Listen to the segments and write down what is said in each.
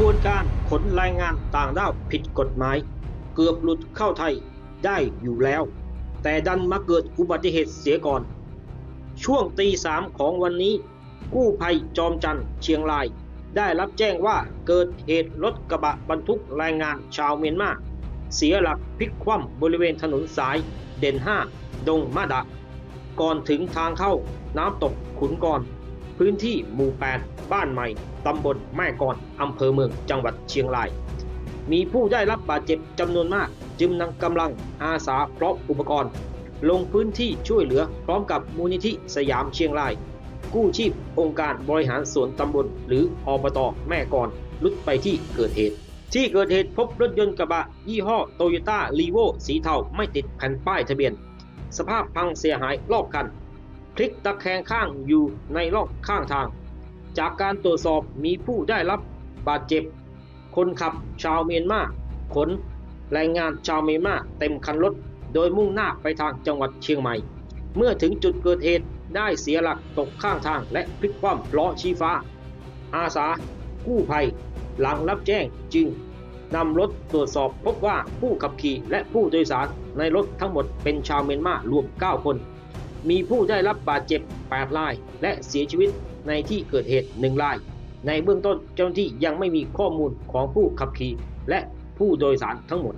บวนการขนแรงงานต่างด้าวผิดกฎหมาย เกือบหลุดเข้าไทยได้อยู่แล้ว แต่ดันมาเกิดอุบัติเหตุเสียก่อน ช่วงตีสามของวันนี้ กู้ภัยจอมจันทร์เชียงราย ได้รับแจ้งว่าเกิดเหตุรถกระบะบรรทุกแรงงานชาวเมียนมา เสียหลักพลิกคว่ำบริเวณถนนสายเด่น 5 ดงมาดะ ก่อนถึงทางเข้าน้ำตกขุนกร พื้นที่หมู่ 8 บ้านใหม่ ตำบลแม่กอนอำเภอเมืองจังหวัดเชียงราย มีผู้ได้รับบาดเจ็บจำนวนมาก จึงนำกำลังอาสาพร้อมอุปกรณ์ ลงพื้นที่ช่วยเหลือพร้อมกับมูลนิธิสยามเชียงราย กู้ชีพองค์การบริหารส่วนตำบลหรืออบตแม่กอนลุดไปที่เกิดเหตุที่เกิดเหตุพบรถยนต์กระบะ ยี่ห้อโตโยต้ารีโวสีเทาไม่ติดแผ่นป้ายทะเบียน สภาพพังเสียหายรอบคัน พลิกตะแคงข้างอยู่ในร่องข้างทาง จากการตรวจสอบมีผู้ได้รับบาดเจ็บ คนขับชาวเมียนมาขนแรงงานชาวเมียนมาเต็มคันรถ โดยมุ่งหน้าไปทางจังหวัดเชียงใหม่ เมื่อถึงจุดเกิดเหตุได้เสียหลักตกข้างทางและพลิกคว่ำล้อชี้ฟ้า อาสา กู้ภัย หลังรับแจ้งจึงนำรถตรวจสอบพบว่าผู้ขับขี่และผู้โดยสารในรถทั้งหมดเป็นชาวเมียนมารวม 9 คน มีผู้ได้รับบาดเจ็บ 8 ราย และเสียชีวิตในที่เกิดเหตุ 1 ราย ในเบื้องต้นเจ้าหน้าที่ยังไม่มีข้อมูลของผู้ขับขี่และผู้โดยสารทั้งหมด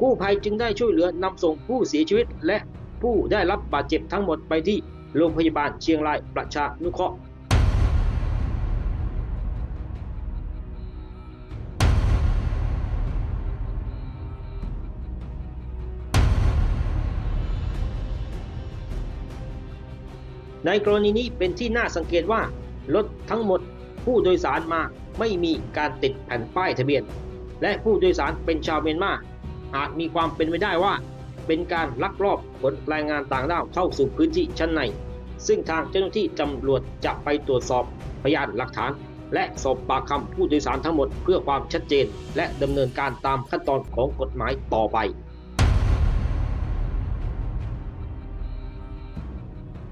กู้ภัยจึงได้ช่วยเหลือนำส่งผู้เสียชีวิต และผู้ได้รับบาดเจ็บทั้งหมดไปที่โรงพยาบาลเชียงรายประชานุเคราะห์ ในกรณีนี้เป็นที่น่าสังเกตว่า รถทั้งหมดผู้โดยสารมาไม่มีการติดแผ่นป้ายทะเบียน และผู้โดยสารเป็นชาวเมียนมาอาจมีความเป็นไปได้ว่า เป็นการลักลอบขนแรงงานต่างด้าวเข้าสู่พื้นที่ชั้นใน ซึ่งทางเจ้าหน้าที่ตำรวจจะไปตรวจสอบพยานหลักฐาน และสอบปากคำผู้โดยสารทั้งหมดเพื่อความชัดเจน และดำเนินการตามขั้นตอนของกฎหมายต่อไป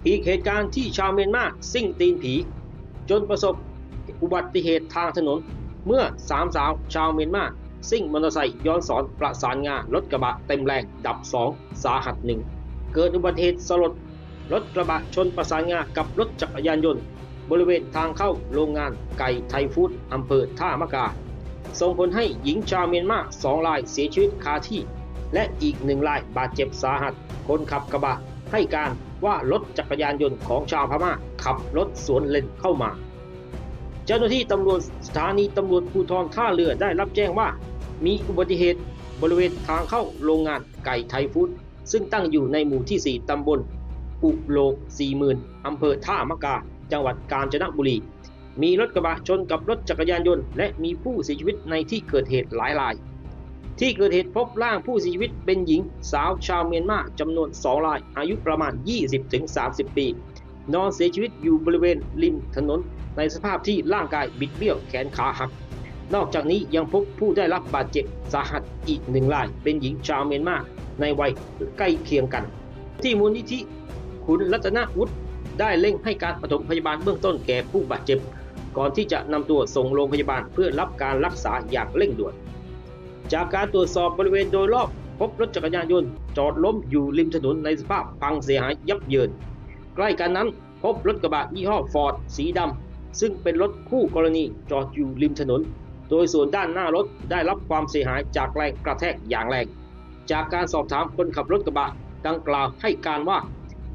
อีกเหตุการณ์ที่ชาวเมียนมาซิ่งตีนผี จนประสบอุบัติเหตุทางถนน เมื่อสามสาวชาวเมียนมาซิ่งมอเตอร์ไซค์ย้อนสอนประสานงารถกระบะเต็มแรงดับ 2 สาหัสหนึ่งเกิดอุบัติเหตุสลดรถกระบะชนประสานงากับรถจักรยานยนต์ บริเวณทางเข้าโรงงานไก่ไทยฟู้ดอำเภอท่ามะกา ส่งผลให้หญิงชาวเมียนมาสองรายเสียชีวิตคาที่ และอีกหนึ่งรายบาดเจ็บสาหัส คนขับกระบะให้การ ว่ารถจักรยานยนต์ของชาวพม่าขับรถสวนเลนเข้ามา เจ้าหน้าที่ตำรวจสถานีตำรวจภูธรท่าเรือได้รับแจ้งว่า มีอุบัติเหตุบริเวณทางเข้าโรงงานไก่ไทยฟู้ดซึ่งตั้งอยู่ในหมู่ที่ 4 ตำบลอุโลก 40,000 อำเภอท่ามะกา จังหวัดกาญจนบุรี มีรถกระบะชนกับรถจักรยานยนต์ และมีผู้เสียชีวิตในที่เกิดเหตุหลายราย ที่เกิดเหตุพบร่างผู้เสียชีวิตเป็นหญิงสาวชาวเมียนมาจำนวน 2 ราย อายุประมาณ 20-30 ปี นอนเสียชีวิตอยู่บริเวณริมถนน ในสภาพที่ร่างกายบิดเบี้ยวแขนขาหัก นอกจากนี้ยังพบผู้ได้รับบาดเจ็บสาหัสอีกหนึ่งราย เป็นหญิงชาวเมียนมาในวัยใกล้เคียงกัน ที่มูลนิธิคุณรัตนวุฒิได้เร่งให้การปฐมพยาบาลเบื้องต้นแก่ผู้บาดเจ็บ ก่อนที่จะนำตัวส่งโรงพยาบาลเพื่อรับการรักษาอย่างเร่งด่วน จากการตรวจสอบบริเวณโดยรอบพบรถจักรยานยนต์จอดล้มอยู่ริมถนนในสภาพพังเสียหายยับเยิน ใกล้กันนั้นพบรถกระบะยี่ห้อฟอร์ดสีดำซึ่งเป็นรถคู่กรณีจอดอยู่ริมถนน โดยส่วนด้านหน้ารถได้รับความเสียหายจากแรงกระแทกอย่างแรง จากการสอบถามคนขับรถกระบะดังกล่าวให้การว่า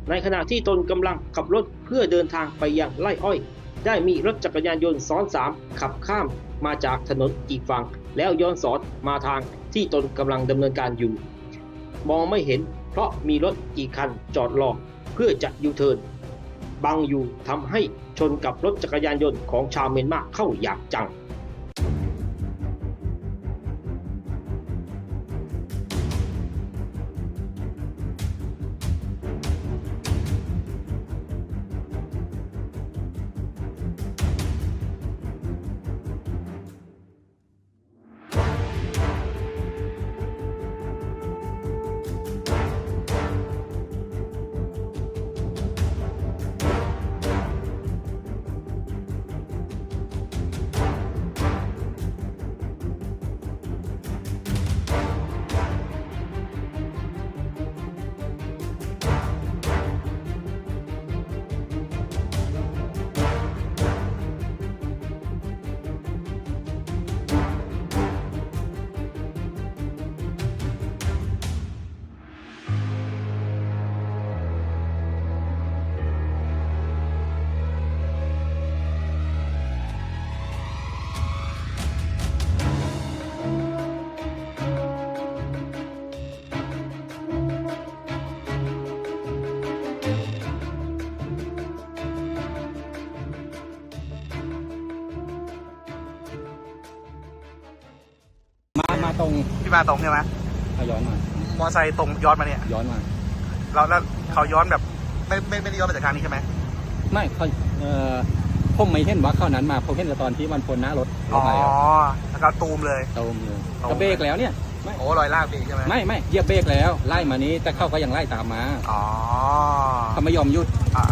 ในขณะที่ตนกำลังขับรถเพื่อเดินทางไปยังไร่อ้อย ได้มีรถจักรยานยนต์ซ้อนสามขับข้ามมาจากถนนอีกฝั่ง แล้วย้อนสอนมาทางที่ตนกำลังดำเนินการอยู่ มองไม่เห็นเพราะมีรถอีกคันจอดรอเพื่อจะยูเทิร์นบังอยู่ทำให้ชนกับรถจักรยานยนต์ของชาวเมียนมาเข้าอย่างจัง ตรงพี่มาตรงใช่ไหมเขาย้อนมา มอไซค์ตรงย้อนมาเนี่ยย้อนมาแล้วแล้วเขาย้อนแบบไม่ไม่ไม่ได้ย้อนมาจากทางนี้ใช่ไหมไม่เขาเอ่อผมไม่เห็นว่าเข้านั้นมาผมเห็นแต่ตอนที่มันพ้นหน้ารถรอ๋ถอไหนอะแล้วก็ตูมเลยตูมเลยตูมก็เบรกแล้วเนี่ยโอ้รอยลากไปอีกใช่ไหมไม่ไม่เหยียบเบรกแล้วไล่มานี้แต่เขาก็ยังไล่ตามมาอ๋อเขาไม่ยอมหยุด อ่า